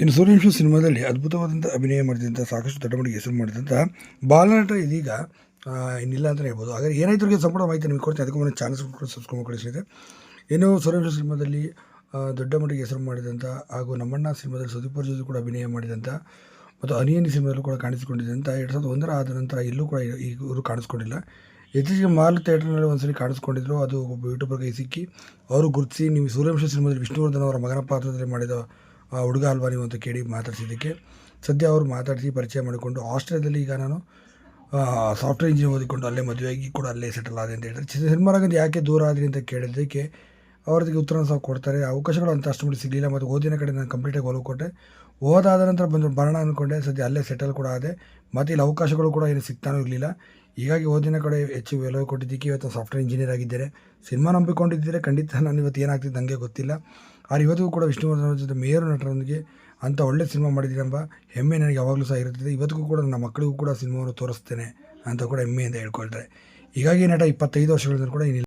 ಇನ್ನು ಸೂರ್ಯವಂಶ ಸಿನಿಮಾದಲ್ಲಿ ಅದ್ಭುತವಾದಂಥ ಅಭಿನಯ ಮಾಡಿದಂಥ, ಸಾಕಷ್ಟು ಮಟ್ಟಿಗೆ ಹೆಸರು ಮಾಡಿದಂಥ ಬಾಲನಟ ಇದೀಗ ಇನ್ನಿಲ್ಲ ಅಂತಲೇ ಹೇಳ್ಬೋದು. ಹಾಗಾಗಿ ಏನಾಯ್ತು ಸಂಪೂರ್ಣ ಮಾಹಿತಿ ನಿಮಗೆ ಕೊಡ್ತೀನಿ. ಅದಕ್ಕೂ ಮುಂದೆ ಚಾನಲ್ಸ್ ಕೂಡ ಸಬ್ಸ್ಕ್ರೈಬ್ ಕಳಿಸಿದೆ ಇನ್ನು ಸೂರ್ಯವಂಶ ಸಿನಿಮಾದಲ್ಲಿ ದೊಡ್ಡ ಮಟ್ಟಿಗೆ ಹೆಸರು ಮಾಡಿದಂಥ ಹಾಗೂ ನಮ್ಮಣ್ಣ ಸಿನಿಮಾದಲ್ಲಿ ಸುದೀಪ್ ಜೊತೆ ಕೂಡ ಅಭಿನಯ ಮಾಡಿದಂಥ ಮತ್ತು ಅನಿಯನಿ ಸಿನಿಮಾದಲ್ಲೂ ಕೂಡ ಕಾಣಿಸಿಕೊಂಡಿದ್ದಂಥ ಎರಡು ಸಾವಿರದ ಒಂದರ ಆದ ನಂತರ ಇಲ್ಲೂ ಕೂಡ ಇವರು ಕಾಣಿಸ್ಕೊಂಡಿಲ್ಲ. ಇತ್ತೀಚೆಗೆ ಮಾಲ್ ಥಿಯೇಟರ್ನಲ್ಲಿ ಒಂದ್ಸರಿ ಕಾಣಿಸ್ಕೊಂಡಿದ್ರು. ಅದು ಒಬ್ಬ ಯೂಟ್ಯೂಬರ್ಗೆ ಸಿಕ್ಕಿ, ಅವರು ಗುರುತಿಸಿ ನೀವು ಸೂರ್ಯವಂಶ ಸಿನಿಮಾದಲ್ಲಿ ವಿಷ್ಣುವರ್ಧನ್ ಅವರ ಮಗನ ಪಾತ್ರದಲ್ಲಿ ಮಾಡಿದ ಹುಡುಗ ಅಲ್ವಾ ನೀವು ಅಂತ ಕೇಳಿ ಮಾತಾಡಿಸಿದ್ದಕ್ಕೆ. ಸದ್ಯ ಅವರು ಮಾತಾಡಿಸಿ ಪರಿಚಯ ಮಾಡಿಕೊಂಡು ಆಸ್ಟ್ರೇಲಿಯಾದಲ್ಲಿ ಈಗ ನಾನು ಸಾಫ್ಟ್ವೇರ್ ಇಂಜಿನಿಯರ್ ಓದಿಕೊಂಡು ಅಲ್ಲೇ ಮದುವೆಯಾಗಿ ಕೂಡ ಅಲ್ಲೇ ಸೆಟಲ್ ಆದೆ ಅಂತ ಹೇಳಿದ್ರೆ ಚಿತ್ರ ಸಿನಿಮಾ ರಂಗದ ಯಾಕೆ ದೂರ ಆದ್ರಿ ಅಂತ ಕೇಳಿದ್ದಕ್ಕೆ ಅವ್ರಿಗೆ ಉತ್ತರ ಸಹ ಕೊಡ್ತಾರೆ. ಅವಕಾಶಗಳು ಅಂತ ಅಷ್ಟು ಮಟ್ಟಿಗೆ ಸಿಗಲಿಲ್ಲ. ಮತ್ತು ಓದಿನ ಕಡೆ ನಾನು ಕಂಪ್ಲೀಟಾಗಿ ಒಲವು ಕೊಟ್ಟೆ ಓದಾದ ನಂತರ ಬಂದು ಬರೋಣ ಅಂದ್ಕೊಂಡೆ ಸದ್ಯ ಅಲ್ಲೇ ಸೆಟಲ್ ಕೂಡ ಆದೆ. ಮತ್ತು ಇಲ್ಲಿ ಅವಕಾಶಗಳು ಕೂಡ ಏನು ಸಿಗ್ತಾನೂ ಇರಲಿಲ್ಲ. ಹೀಗಾಗಿ ಓದಿನ ಕಡೆ ಹೆಚ್ಚು ಒಲವು ಕೊಟ್ಟಿದ್ದಕ್ಕೆ ಇವತ್ತು ಸಾಫ್ಟ್ವೇರ್ ಇಂಜಿನಿಯರ್ ಆಗಿದ್ದಾರೆ. ಸಿನಿಮಾ ನಂಬಿಕೊಂಡಿದ್ದರೆ ಖಂಡಿತ ನಾನು ಇವತ್ತು ಏನಾಗ್ತಿದ್ದು ನನಗೆ ಗೊತ್ತಿಲ್ಲ. ಆದರೆ ಇವತ್ತಿಗೂ ಕೂಡ ವಿಷ್ಣುವರ್ಧನ್ ಜೊತೆ ಮೇಯರ್ ನಟರೊಂದಿಗೆ ಅಂಥ ಒಳ್ಳೆ ಸಿನಿಮಾ ಮಾಡಿದ್ದೀನಿ ಎಂಬ ಹೆಮ್ಮೆ ನನಗೆ ಯಾವಾಗಲೂ ಸಹ ಇರುತ್ತದೆ. ಇವತ್ತಿಗೂ ಕೂಡ ನನ್ನ ಮಕ್ಕಳಿಗೂ ಕೂಡ ಸಿನಿಮಾವನ್ನು ತೋರಿಸ್ತೇನೆ ಅಂತ ಕೂಡ ಹೆಮ್ಮೆಯಿಂದ ಹೇಳ್ಕೊಳ್ತಾರೆ. ಹೀಗಾಗಿ ನಟ ಇಪ್ಪತ್ತೈದು ವರ್ಷಗಳಿಂದ ಕೂಡ ಏನಿಲ್ಲ